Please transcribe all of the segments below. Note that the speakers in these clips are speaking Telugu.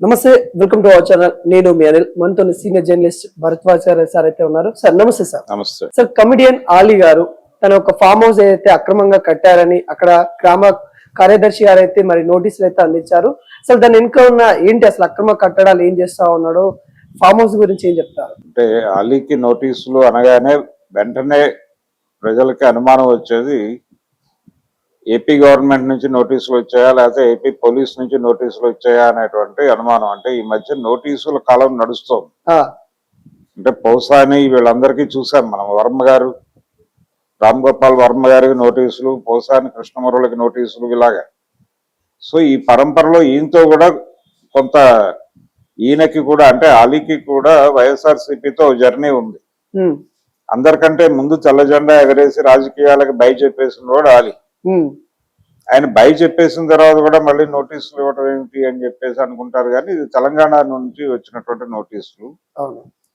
నమస్తే వెల్కమ్ టు అవర్ ఛానల్. నేను మీ అనిల్. మనతో సీనియర్ జర్నలిస్ట్ భరద్వాచార్య సార్ అయితే ఉన్నారు. సార్ నమస్తే సార్. నమస్తే సార్. కమిడియన్ ఆలీ గారు తన ఒక ఫామ్ హౌస్ ఏదైతే అక్రమంగా కట్టారని అక్కడ గ్రామ కార్యదర్శి గారు అయితే మరి నోటీసులు అయితే అందించారు. అసలు దాని వెనుక ఉన్న ఏంటి అసలు అక్రమ కట్టడాలు ఏం చేస్తా ఉన్నాడు ఫామ్ హౌస్ గురించి ఏం చెప్తారు? అంటే అలీకి నోటీసులు అనగానే వెంటనే ప్రజలకి అనుమానం వచ్చేది ఏపీ గవర్నమెంట్ నుంచి నోటీసులు వచ్చాయా? లేకపోతే ఏపీ పోలీస్ నుంచి నోటీసులు వచ్చాయా అనేటువంటి అనుమానం. అంటే ఈ మధ్య నోటీసుల కాలం నడుస్తోంది. అంటే పౌసాని వీళ్ళందరికీ చూసాం మనం. వర్మ గారు రామ్ గోపాల్ వర్మ గారికి నోటీసులు పౌసాని కృష్ణమురళికి నోటీసులు ఇలాగా. సో ఈ పరంపరలో ఈయనతో కూడా కొంత ఈయనకి కూడా అంటే అలీకి కూడా వైఎస్ఆర్సీపీతో జర్నీ ఉంది. అందరికంటే ముందు తెల్ల జెండా ఎగరేసి రాజకీయాలకు బై చెప్పేసిన వాడు అలీ ఆయన బై చెప్పేసిన తర్వాత కూడా మళ్ళీ నోటీసులు ఇవ్వడం ఏమిటి అని చెప్పేసి అనుకుంటారు కానీ ఇది తెలంగాణ నుంచి వచ్చినటువంటి నోటీసులు.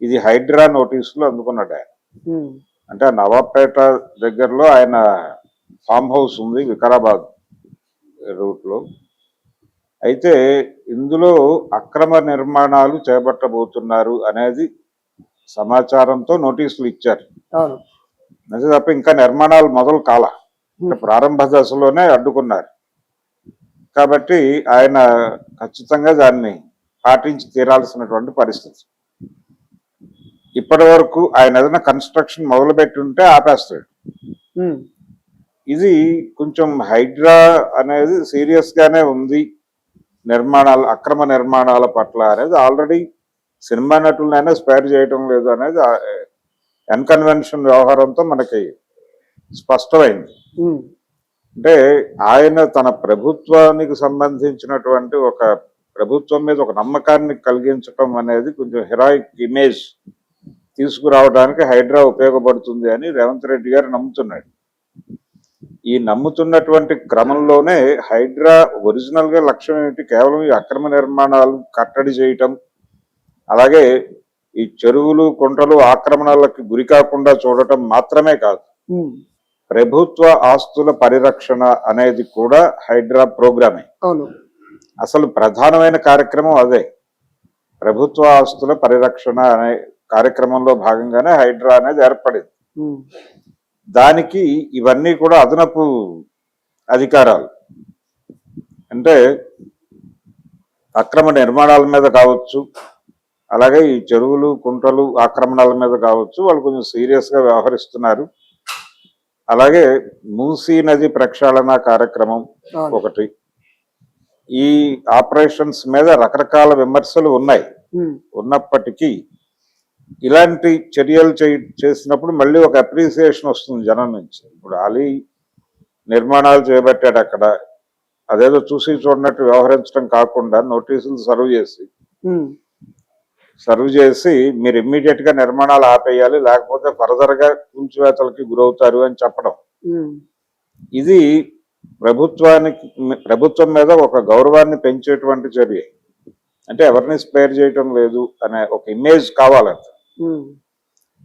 ఇది హైడ్రా నోటీసులు అందుకున్నాడు ఆయన. అంటే ఆ నవాబ్పేట దగ్గరలో ఆయన ఫామ్ హౌస్ ఉంది వికారాబాద్ రూట్లో అయితే ఇందులో అక్రమ నిర్మాణాలు చేపట్టబోతున్నారు అనేది సమాచారంతో నోటీసులు ఇచ్చారు. నిజం తప్ప ఇంకా నిర్మాణాలు మొదలు కాల. ప్రారంభ దశలోనే అడ్డుకున్నారు. కాబట్టి ఆయన ఖచ్చితంగా దాన్ని పాటించి తీరాల్సినటువంటి పరిస్థితి. ఇప్పటి వరకు ఆయన ఏదైనా కన్స్ట్రక్షన్ మొదలుపెట్టి ఉంటే ఆపేస్తాడు ఇది కొంచెం హైడ్రా అనేది సీరియస్ గానే ఉంది. నిర్మాణాలు అక్రమ నిర్మాణాల పట్ల అనేది ఆల్రెడీ సినిమా నటులనైనా స్పేర్ చేయటం లేదు అనేది ఎన్కన్వెన్షన్ వ్యవహారంతో మనకి స్పష్టమైంది. అంటే ఆయన తన ప్రభుత్వానికి సంబంధించినటువంటి ఒక ప్రభుత్వం మీద ఒక నమ్మకాన్ని కలిగించటం అనేది కొంచెం హెరాయిక్ ఇమేజ్ తీసుకురావడానికి హైడ్రా ఉపయోగపడుతుంది అని రేవంత్ రెడ్డి గారు నమ్ముతున్నాడు. ఈ నమ్ముతున్నటువంటి క్రమంలోనే హైడ్రా ఒరిజినల్గా లక్ష్యం ఏమిటి? కేవలం ఈ అక్రమ నిర్మాణాలు కట్టడి చేయటం అలాగే ఈ చెరువులు కుంటలు ఆక్రమణలకు గురి కాకుండా చూడటం మాత్రమే కాదు. ప్రభుత్వ ఆస్తుల పరిరక్షణ అనేది కూడా హైడ్రా ప్రోగ్రామే. అవును. అసలు ప్రధానమైన కార్యక్రమం అదే. ప్రభుత్వ ఆస్తుల పరిరక్షణ అనే కార్యక్రమంలో భాగంగానే హైడ్రా అనేది ఏర్పడింది. దానికి ఇవన్నీ కూడా అదనపు అధికారాలు. అంటే అక్రమ నిర్మాణాల మీద కావచ్చు అలాగే ఈ చెరువులు కుంటలు ఆక్రమణల మీద కావచ్చు వాళ్ళు కొంచెం సీరియస్గా వ్యవహరిస్తున్నారు. అలాగే మూసీ నది ప్రక్షాళన కార్యక్రమం ఒకటి. ఈ ఆపరేషన్స్ మీద రకరకాల విమర్శలు ఉన్నాయి. ఉన్నప్పటికీ ఇలాంటి చర్యలు చే- చేసినప్పుడు మళ్ళీ ఒక అప్రిసియేషన్ వస్తుంది జనం నుంచి. ఇప్పుడు అలీ నిర్మాణాలు చేపట్టాడు అక్కడ. అదేదో చూసి చూడనట్టు వ్యవహరించడం కాకుండా నోటీసులు సర్వ్ చేసి సర్వ్ చేసి మీరు ఇమ్మీడియట్గా నిర్మాణాలు ఆపేయాలి లేకపోతే ఫర్దర్గా కూల్చివేతలకి గురవుతారు అని చెప్పడం. ఇది ప్రభుత్వానికి ప్రభుత్వం మీద ఒక గౌరవాన్ని పెంచేటువంటి చర్య. అంటే ఎవరిని స్పేర్ చేయటం లేదు అనే ఒక ఇమేజ్ కావాలంట. ఉమ్,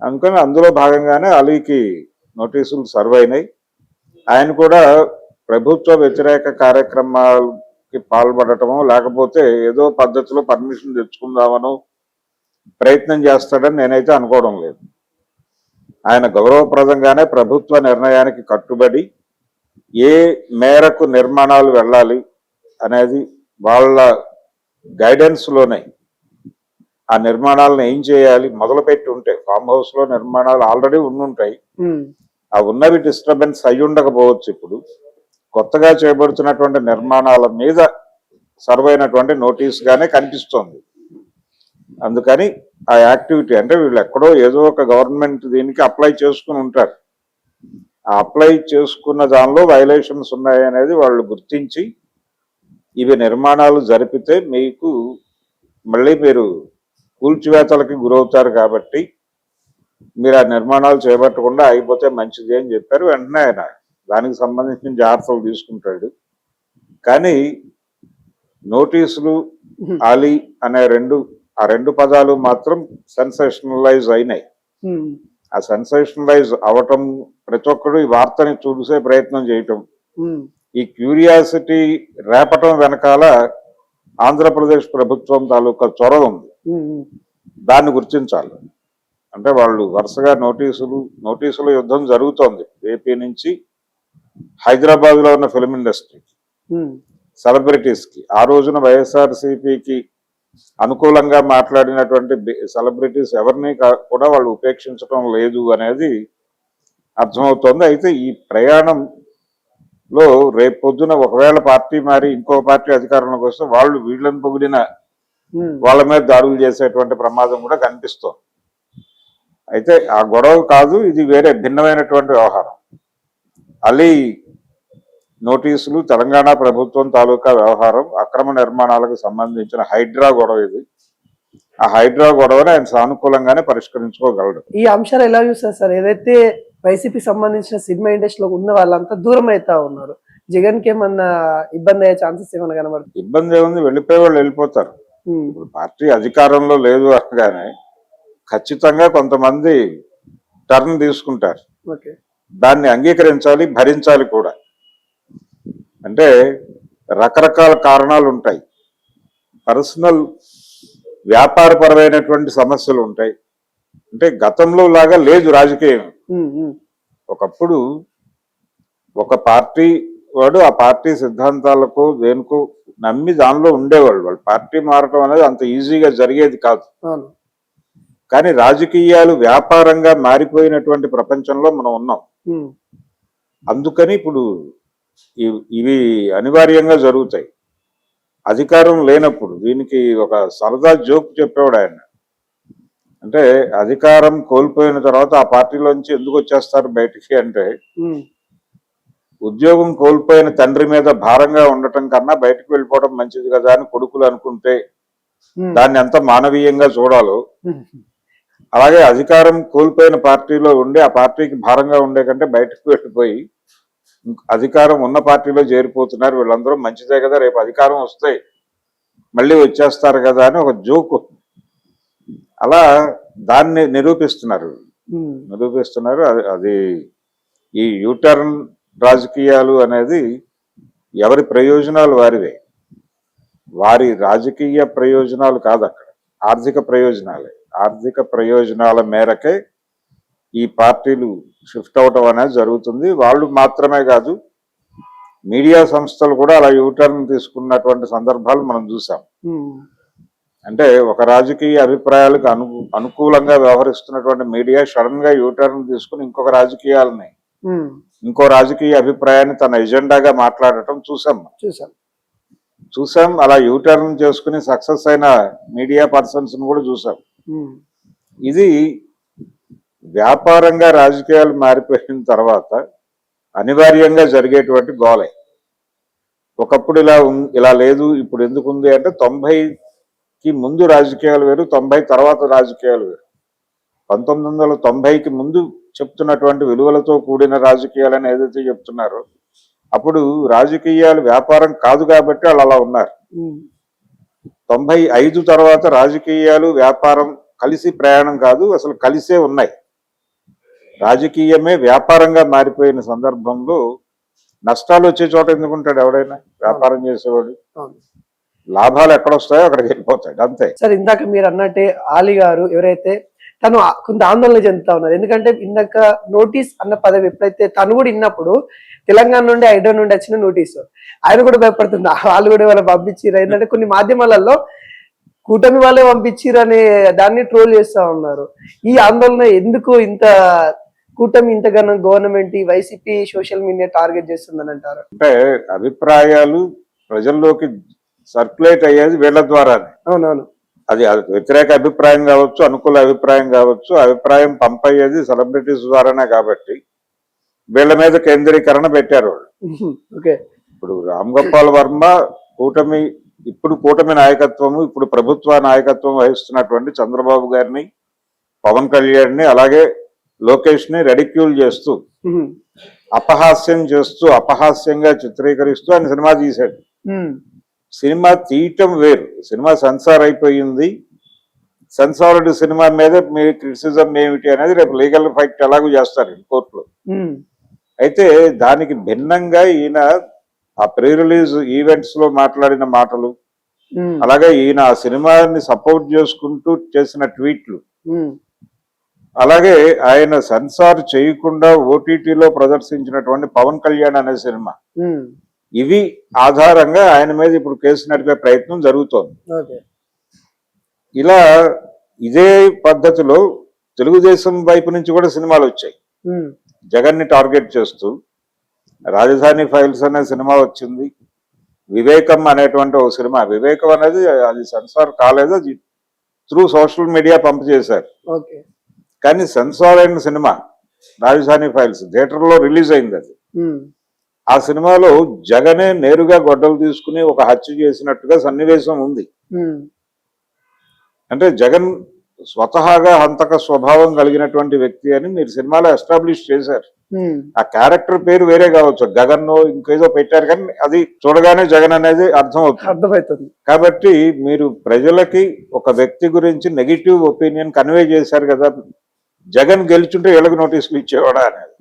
అందుకని అందులో భాగంగానే అలీకి నోటీసులు సర్వ్ అయినాయి. ఆయన కూడా ప్రభుత్వ వ్యతిరేక కార్యక్రమాలకి పాల్పడటమో లేకపోతే ఏదో పద్ధతిలో పర్మిషన్ తెచ్చుకుందామనో ప్రయత్నం చేస్తాడని నేనైతే అనుకోవడం లేదు. ఆయన గౌరవప్రదంగానే ప్రభుత్వ నిర్ణయానికి కట్టుబడి ఏ మేరకు నిర్మాణాలు వెళ్ళాలి అనేది వాళ్ళ గైడెన్స్లోనే ఆ నిర్మాణాలను ఏం చేయాలి మొదలుపెట్టి ఉంటే ఫామ్ హౌస్లో నిర్మాణాలు ఆల్రెడీ ఉండుంటాయి. ఆ ఉన్నవి డిస్టర్బెన్స్ అయి ఉండకపోవచ్చు ఇప్పుడు. కొత్తగా చేయబడుతున్నటువంటి నిర్మాణాల మీద సర్వైనటువంటి నోటీస్ గానే కనిపిస్తోంది. అందుకని ఆ యాక్టివిటీ అంటే వీళ్ళు ఎక్కడో ఏదో ఒక గవర్నమెంట్ దీనికి అప్లై చేసుకుని ఉంటారు. ఆ అప్లై చేసుకున్న దానిలో వైలేషన్స్ ఉన్నాయి అనేది వాళ్ళు గుర్తించి ఇవి నిర్మాణాలు జరిపితే మీకు మళ్ళీ మీరు కూల్చివేతలకి గురవుతారు కాబట్టి మీరు ఆ నిర్మాణాలు చేపట్టకుండా అయిపోతే మంచిది అని చెప్పారు వెంటనే ఆయన. దానికి సంబంధించిన జాగ్రత్తలు తీసుకుంటాడు. కానీ నోటీసులు ఆలీ అనే రెండు ఆ రెండు పదాలు మాత్రం సెన్సేషనలైజ్ అయినాయి. ఆ సెన్సేషనలైజ్ అవటం ప్రతి ఒక్కరు ఈ వార్తని చూసే ప్రయత్నం చేయటం. ఈ క్యూరియాసిటీ రేపటం వెనకాల ఆంధ్రప్రదేశ్ ప్రభుత్వం తాలూకా చొరవ ఉంది. దాన్ని గుర్తించాలి. అంటే వాళ్ళు వరుసగా నోటీసులు నోటీసుల యుద్ధం జరుగుతోంది. ఏపీ నుంచి హైదరాబాద్లో ఉన్న ఫిల్మ్ ఇండస్ట్రీ ఉమ్, సెలబ్రిటీస్కి ఆ రోజున వైఎస్ఆర్సీపీకి అనుకూలంగా మాట్లాడినటువంటి సెలబ్రిటీస్ ఎవరిని కూడా వాళ్ళు ఉపేక్షించడం లేదు అనేది అర్థమవుతోంది. అయితే ఈ ప్రయాణంలో రేపు పొద్దున ఒకవేళ పార్టీ మారి ఇంకో పార్టీ అధికారంలోకి వస్తే వాళ్ళు వీళ్ళని పొగిడిన వాళ్ళ మీద దాడులు చేసేటువంటి ప్రమాదం కూడా కనిపిస్తోంది. అయితే ఆ గొడవ కాదు ఇది వేరే భిన్నమైనటువంటి వ్యవహారం. అలీ నోటీసులు తెలంగాణ ప్రభుత్వం తాలూకా వ్యవహారం అక్రమ నిర్మాణాలకు సంబంధించిన హైడ్రా గొడవ ఇది. ఆ హైడ్రా గొడవని ఆయన సానుకూలంగానే పరిష్కరించుకోగలడు. ఈ అంశాలు ఎలా చూస్తారు సార్? ఏదైతే వైసీపీ సంబంధించిన సినిమా ఇండస్ట్రీలో ఉన్న వాళ్ళంతా దూరం అవుతా ఉన్నారు. జగన్కి ఏమన్నా ఇబ్బంది అయ్యే ఛాన్సెస్ ఏమైనా కనబడుతుంది ఇబ్బంది ఏముంది? వెళ్ళిపోయే వాళ్ళు వెళ్ళిపోతారు ఇప్పుడు పార్టీ అధికారంలో లేదు అనగానే ఖచ్చితంగా కొంతమంది టర్న్ తీసుకుంటారు. ఓకే. దాన్ని అంగీకరించాలి భరించాలి కూడా. అంటే రకరకాల కారణాలు ఉంటాయి పర్సనల్ వ్యాపారపరమైనటువంటి సమస్యలు ఉంటాయి అంటే గతంలో లాగా లేదు రాజకీయం. ఒకప్పుడు ఒక పార్టీ వాడు ఆ పార్టీ సిద్ధాంతాలకు దేనికో నమ్మి దానిలో ఉండేవాళ్ళు. వాళ్ళు పార్టీ మారటం అనేది అంత ఈజీగా జరిగేది కాదు. కానీ రాజకీయాలు వ్యాపారంగా మారిపోయినటువంటి ప్రపంచంలో మనం ఉన్నాం. అందుకని ఇప్పుడు ఇవ్- అనివార్యంగా జరుగుతాయి. అధికారం లేనప్పుడు దీనికి ఒక సరదా జోక్ చెప్పేవాడు ఆయన. అంటే అధికారం కోల్పోయిన తర్వాత ఆ పార్టీలోంచి ఎందుకు వచ్చేస్తారు బయటికి అంటే ఉద్యోగం కోల్పోయిన తండ్రి మీద భారంగా ఉండటం కన్నా బయటకు వెళ్ళిపోవడం మంచిది కదా అని కొడుకులు అనుకుంటే దాన్ని ఎంత మానవీయంగా చూడాలో. అలాగే అధికారం కోల్పోయిన పార్టీలో ఉండి ఆ పార్టీకి భారంగా ఉండే కంటే బయటకు వెళ్ళిపోయి అధికారం ఉన్న పార్టీలో చేరిపోతున్నారు. వీళ్ళందరూ మంచిదే కదా రేపు అధికారం వస్తే మళ్ళీ వచ్చేస్తారు కదా అని ఒక జోకు. అలా దాన్ని నిరూపిస్తున్నారు. నిరూపిస్తున్నారు. అది ఈ యూటర్న్ రాజకీయాలు అనేది ఎవరి ప్రయోజనాలు వారివే. వారి రాజకీయ ప్రయోజనాలు కాదు అక్కడ. ఆర్థిక ప్రయోజనాలే. ఆర్థిక ప్రయోజనాల మేరకే ఈ పార్టీలు షిఫ్ట్ అవటం అనేది జరుగుతుంది. వాళ్ళు మాత్రమే కాదు మీడియా సంస్థలు కూడా అలా యూటర్న్ తీసుకున్నటువంటి సందర్భాలు మనం చూసాం. అంటే ఒక రాజకీయ అభిప్రాయాలకు అను అనుకూలంగా వ్యవహరిస్తున్నటువంటి మీడియా సడన్గా యూటర్న్ తీసుకుని ఇంకొక రాజకీయాలని ఇంకో రాజకీయ అభిప్రాయాన్ని తన ఎజెండాగా మాట్లాడటం చూసాం. చూసాం. చూసాం అలా యూటర్న్ చేసుకుని సక్సెస్ అయిన మీడియా పర్సన్స్ కూడా చూసాం. ఇది వ్యాపారంగా రాజకీయాలు మారిపోయిన తర్వాత అనివార్యంగా జరిగేటువంటి గోలే. ఒకప్పుడు ఇలా ఇలా లేదు ఇప్పుడు ఎందుకు ఉంది అంటే తొంభైకి ముందు రాజకీయాలు వేరు తొంభై తర్వాత రాజకీయాలు వేరు. పంతొమ్మిది వందల తొంభైకి ముందు చెప్తున్నటువంటి విలువలతో కూడిన రాజకీయాలని ఏదైతే చెప్తున్నారో అప్పుడు రాజకీయాలు వ్యాపారం కాదు కాబట్టి వాళ్ళు అలా ఉన్నారు. తొంభై ఐదు తర్వాత రాజకీయాలు వ్యాపారం కలిసి ప్రయాణం కాదు అసలు కలిసే ఉన్నాయి. రాజకీయమే వ్యాపారంగా మారిపోయిన సందర్భంలో నష్టాలు వచ్చే చోట ఎందుకుంటాడు ఎవడైనా? వ్యాపారం చేసేవాడు. లాభాలు ఎక్కడొస్తాయో అక్కడికి వెళ్ళిపోతాడు అంతే. సార్ ఇందాక మీరు అన్నట్టే ఆలి గారు ఎవరైతే తను కొంత ఆందోళన చెందుతా ఉన్నారు. ఎందుకంటే ఇందాక నోటీస్ అన్న పదవి ఎప్పుడైతే తను కూడా విన్నప్పుడు తెలంగాణ నుండి ఐడో నుండి వచ్చిన నోటీస్. ఆయన కూడా భయపడుతుంది వాళ్ళు కూడా వాళ్ళు పంపించారు ఏంటంటే కొన్ని మాధ్యమాలలో కూటమి వాళ్ళే పంపించారు అనే దాన్ని ట్రోల్ చేస్తా ఉన్నారు. ఈ ఆందోళన ఎందుకు ఇంత కూటమి ఇంతగానో government YCP social media target చేస్తుందని అంటారు. అంటే అభిప్రాయాలు ప్రజల్లోకి సర్క్యులేట్ అయ్యేది వీళ్ళ ద్వారానే. అవునవును. అది వ్యతిరేక అభిప్రాయం కావచ్చు అనుకూల అభిప్రాయం కావచ్చు అభిప్రాయం పంపయ్యేది సెలబ్రిటీస్ ద్వారానే కాబట్టి వీళ్ళ మీద కేంద్రీకరణ పెట్టారు వాళ్ళు. ఇప్పుడు రామ్ గోపాల్ వర్మ కూటమి ఇప్పుడు కూటమి నాయకత్వము ఇప్పుడు ప్రభుత్వ నాయకత్వం వహిస్తున్నటువంటి చంద్రబాబు గారిని పవన్ కళ్యాణ్ని అలాగే లోకేష్ని రెడిక్యూల్ చేస్తూ అపహాస్యం చేస్తూ అపహాస్యంగా చిత్రీకరిస్తూ ఆయన సినిమా తీశాడు. సినిమా తీయటం వేరు. సినిమా సెన్సార్ అయిపోయింది. సెన్సార్డ్ సినిమా మీద మీ క్రిటిసిజం ఏమిటి అనేది రేపు లీగల్ ఫైట్ ఎలాగో చేస్తారు కోర్టులో. అయితే దానికి భిన్నంగా ఈయన ఆ ప్రీ రిలీజ్ ఈవెంట్స్లో మాట్లాడిన మాటలు అలాగే ఈయన ఆ సినిమాని సపోర్ట్ చేసుకుంటూ చేసిన ట్వీట్లు అలాగే ఆయన సెన్సార్ చేయకుండా ఓటీటీలో ప్రదర్శించినటువంటి పవన్ కళ్యాణ్ అనే సినిమా. ఇవి ఆధారంగా ఆయన మీద ఇప్పుడు కేసు నడిపే ప్రయత్నం జరుగుతోంది. ఇలా ఇదే పద్ధతిలో తెలుగుదేశం వైపు నుంచి కూడా సినిమాలు వచ్చాయి. జగన్ని టార్గెట్ చేస్తూ రాజధాని ఫైల్స్ అనే సినిమా వచ్చింది. వివేకం అనేటువంటి ఒక సినిమా. వివేకం అనేది అది సెన్సార్ కాలేదు? అది త్రూ సోషల్ మీడియా పంపు చేశారు కానీ సెన్సార్ అయిన సినిమా రాజధాని ఫైల్స్ థియేటర్లో రిలీజ్ అయింది అది. ఆ సినిమాలో జగనే నేరుగా గొడ్డలు తీసుకుని ఒక హత్య చేసినట్టుగా సన్నివేశం ఉంది. అంటే జగన్ స్వతహాగా హంతక స్వభావం కలిగినటువంటి వ్యక్తి అని మీరు సినిమాలో ఎస్టాబ్లిష్ చేశారు. ఆ క్యారెక్టర్ పేరు వేరే కావచ్చు గగన్ ఇంకేదో పెట్టారు కానీ అది చూడగానే జగన్ అనేది అర్థం అవుతుంది అర్థమవుతుంది. కాబట్టి మీరు ప్రజలకి ఒక వ్యక్తి గురించి నెగిటివ్ ఒపీనియన్ కన్వే చేశారు కదా జగన్ గెలుచుంటే వీళ్ళకి నోటీసులు ఇచ్చేవాడా అనేది.